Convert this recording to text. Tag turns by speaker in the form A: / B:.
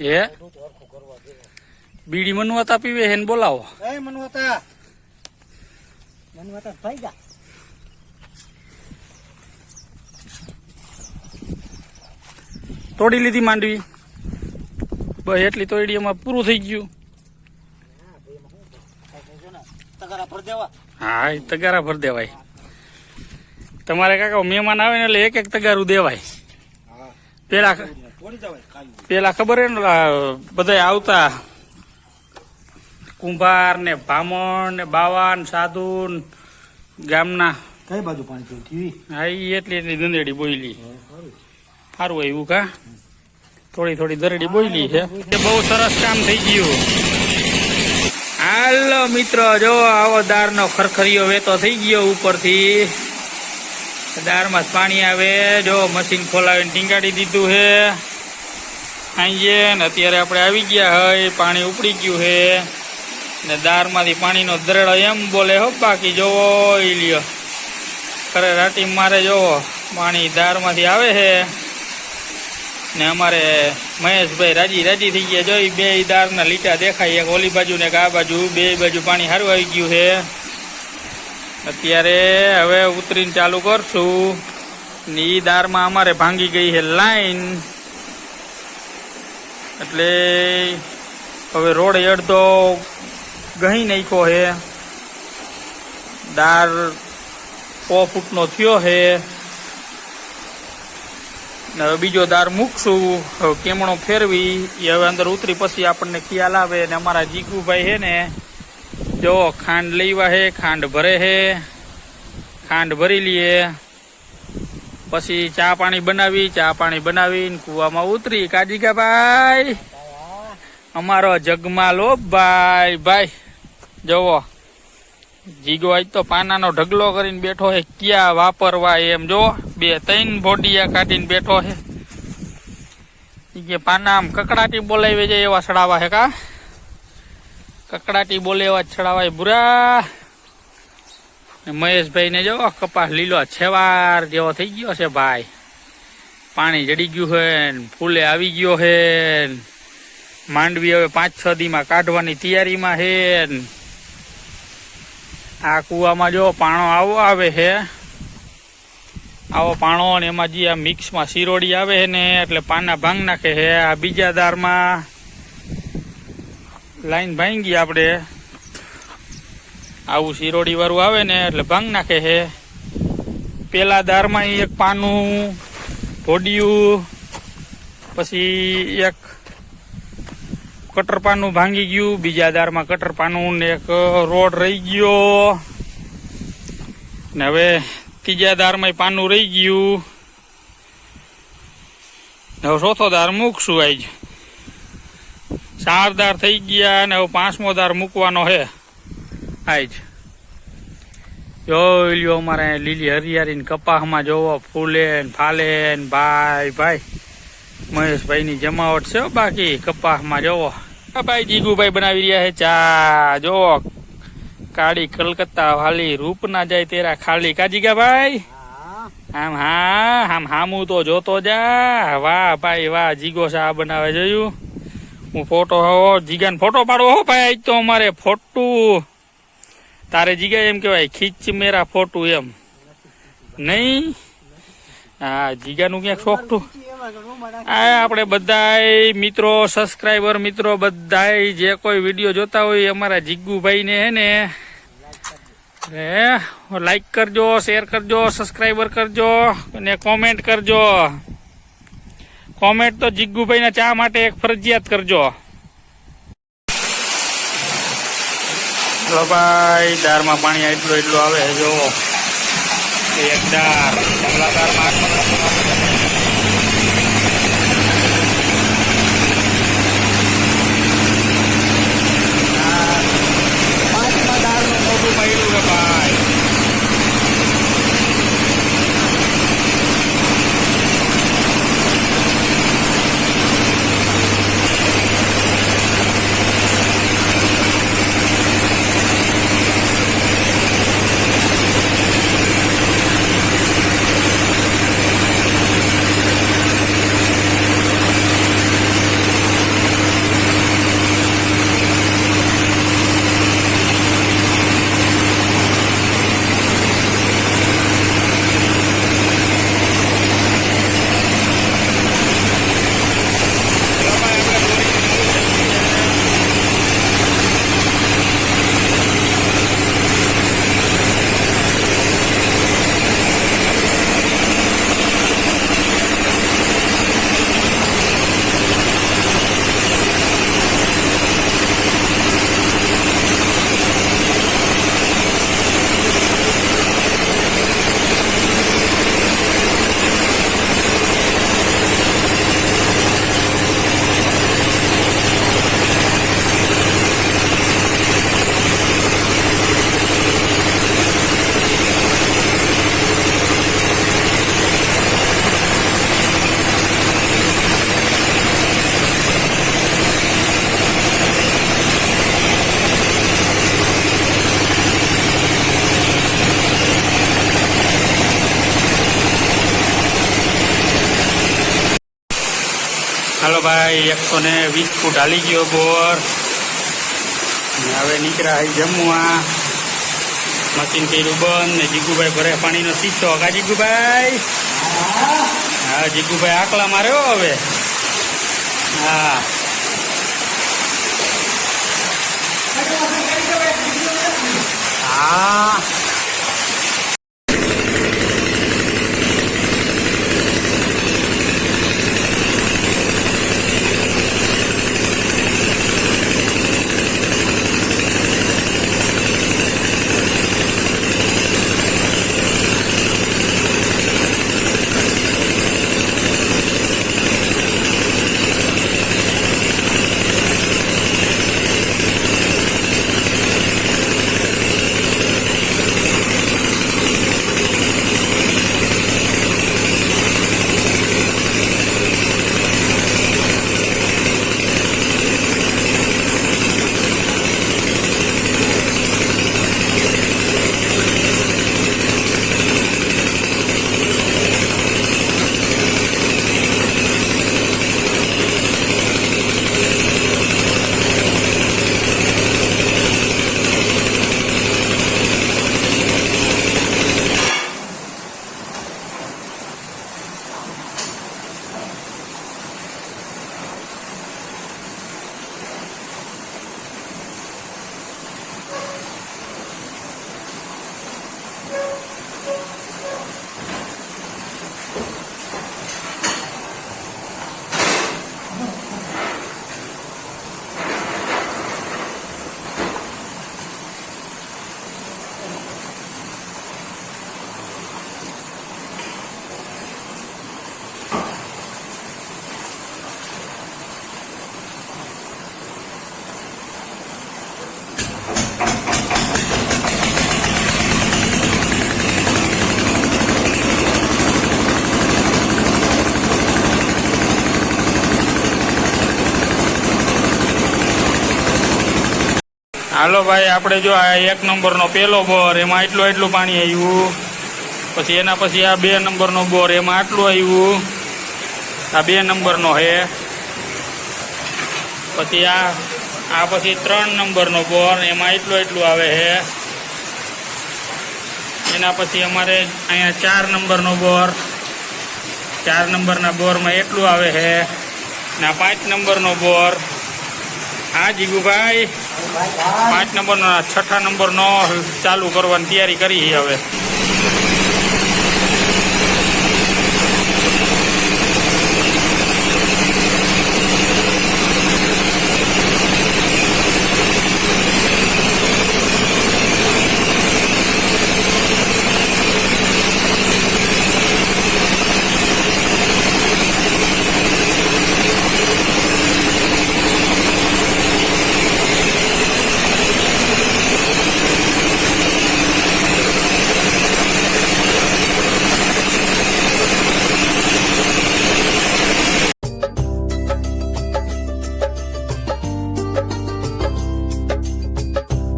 A: હે? બીડી મનવાતા પીવે હે બોલાવો.
B: એ મનવતા મનવતા
A: તોડી લીધી માંડવી. બસ એટલી તોડી એમાં પૂરું થઈ ગયું.
B: તગારા ભર દેવા.
A: હા એ તગારા ભર દેવાય. તમારે કાકા મહેમાન આવે ને એટલે એક એક તગારું દેવાય. પેલા પેલા ખબર હે ને બધા આવતા. કુંભાર ને ભામણ ને બાવા ને સાધુ ગામના.
B: કઈ બાજુ પાણી પીવું?
A: હા એટલી એટલી દંદેડી બોયલી. સારું. એવું કા? થોડી થોડી દરડી બોયલી છે. એ બહુ સરસ કામ થઈ ગયું. હાલો મિત્રો જો આવો દાળનો ખરખરીયો વેતો થઈ ગયો ઉપરથી. દારમાં પાણી આવે. જો મશીન ખોલાવીને ટીંગાડી દીધું છે. આઈએ ને અત્યારે આપણે આવી ગયા હોય પાણી ઉપડી ગયું છે ને દારમાંથી પાણીનો દરેડો એમ બોલે, હો, બાકી જોવો, ઈ લ્યો. ખરે રાટી મારે જોવો, પાણી દારમાંથી આવે છે ને અમારે મહેશભાઈ રાજી રાજી થઈ ગયા જોઈ બે દારના લીટા દેખાય, એક ઓલી બાજુ ને એક આ બાજુ. બે બાજુ પાણી સારું આવી ગયું છે અત્યારે હવે ઉતરીને ચાલુ કરશું. ને એ દારમાં અમારે ભાંગી ગઈ છે લાઈન. એટલે હવે રોડ અડધો ગહી નાખ્યો હે. દાર સો ફૂટનો થયો હે. હવે બીજો દાર મૂકશું. હવે કેમણો ફેરવી, એ હવે અંદર ઉતરી પછી આપણને ખ્યાલ આવે ને અમારા જીગુભાઈ હે ને, જો ખાંડ લેવા હે, ખાંડ ભરે હે. ખાંડ ભરી લઈએ પછી ચા પાણી બનાવી, ચા પાણી બનાવીને કુવામાં ઉતરી. કાજીકા ભાઈ? અમારો જગમાલો ભાઈ ભાઈ. જવો. જીગો આજ તો પાનાનો ઢગલો કરીને બેઠો હે ક્યાં વાપરવા એમ? જો બે, ત્રણ ભોડીયા કાઢીને બેઠો હે કે પાના આમ કકડાટી બોલાવી જાય એવા છડાવા હે કા? કકડાટી બોલે એવા છડાવાય બુરા મહેશભાઈ ને જો કપાસ લીલો છેવાર જેવો થઈ ગયો છે ભાઈ. પાણી જડી ગયું છે ફૂલે આવી ગયો છે માંડવી હવે પાંચ છ દીમાં કાઢવાની તૈયારીમાં છે આ કુવામાં જો પાણો આવો આવે છે. આવો પાણો ને એમાં જે આ મિક્સમાં શિરોડી આવે છે ને એટલે પાના ભાંગ નાખે છે. આ બીજા દારમાં લાઈન ભાંગી આપણે આવું શિરોડી વાળું આવે ને એટલે ભાંગ નાખે છે. પેલા દારમાં એક પાનું ભોડિયું પછી એક કટર પાનું ભાંગી ગયું, બીજા દારમાં કટર પાનું ને એક રોડ રહી ગયો. ને હવે ત્રીજા દારમાં પાનું રહી ગયું. હવે ચોથો દાર મૂકશું આજ. ચાર દાર થઈ ગયા ને હવે પાંચમો દાર મૂકવાનો છે. આજ જોઈ લ્યો અમારે લીલી હરિયાળી કપાહમાં જોવો, ફૂલે ને ફાલે ને ભાઈ ભાઈ. મહેશભાઈ ની જમાવટ છે બાકી, કપાસમાં જોવો. આ ભાઈ જીગુભાઈ બનાવી રહ્યા છે ચા જોવો કાળી કલકત્તા વાલી રૂપ ના જાય તેરા ખાલી. કાજીગા ભાઈ? આમ હા, આમ હામું તો જોતો જા. વાહ ભાઈ, વાહ, જીગો ચા બનાવે જોયું. હું ફોટો, હો, જીગાને ફોટો પાડવો હો ભાઈ, આજ તો અમારે ફોટું. તારે જીગા એમ કેવાય ખીચ મેરા ફોટું એમ. નહીં? હા જીગાનું ક્યાંક શોખતું આ આપણે બધાય મિત્રો સબસ્ક્રાઈબર મિત્રો, બધાય જે કોઈ વીડિયો જોતા હોય અમારા જીગુભાઈ ને હે ને. લાઈક કરજો શેર કરજો સબસ્ક્રાઈબર કરજો અને કોમેન્ટ કરજો. કોમેન્ટ તો જીગુભાઈ ના ચા માટે એક ફરજિયાત કરજો. ચલો ભાઈ દારમાં પાણી એટલું એટલું આવે જો. એક દાર પહેલા હાલો ભાઈ એકસો ને વીસ ફૂટ હાલી ગયો બોર. હવે નીકળ્યા હઈ જમવા. મશીન કર્યું બંધ, ને જીગુભાઈ ભરે પાણીનો સીસો કા જીગુભાઈ? હા, જીગુભાઈ આકલા માર્યો હવે. હા. હા. હાલો ભાઈ, આપણે જો આ એક નંબરનો પેલો બોર, એમાં એટલું એટલું પાણી આવ્યું. પછી એના પછી આ બે નંબરનો બોર, એમાં આટલું આવ્યું. આ બે નંબરનો હે. પછી આ આ પછી ત્રણ નંબરનો બોર, એમાં એટલું એટલું આવે છે એના પછી અમારે અહીંયા ચાર નંબરનો બોર. ચાર નંબરના બોરમાં એટલું આવે છે ને પાંચ નંબરનો બોર. હા, જીગુભાઈ. પાંચ નંબરનો છઠ્ઠા નંબરનો ચાલુ કરવાની તૈયારી કરી હવે.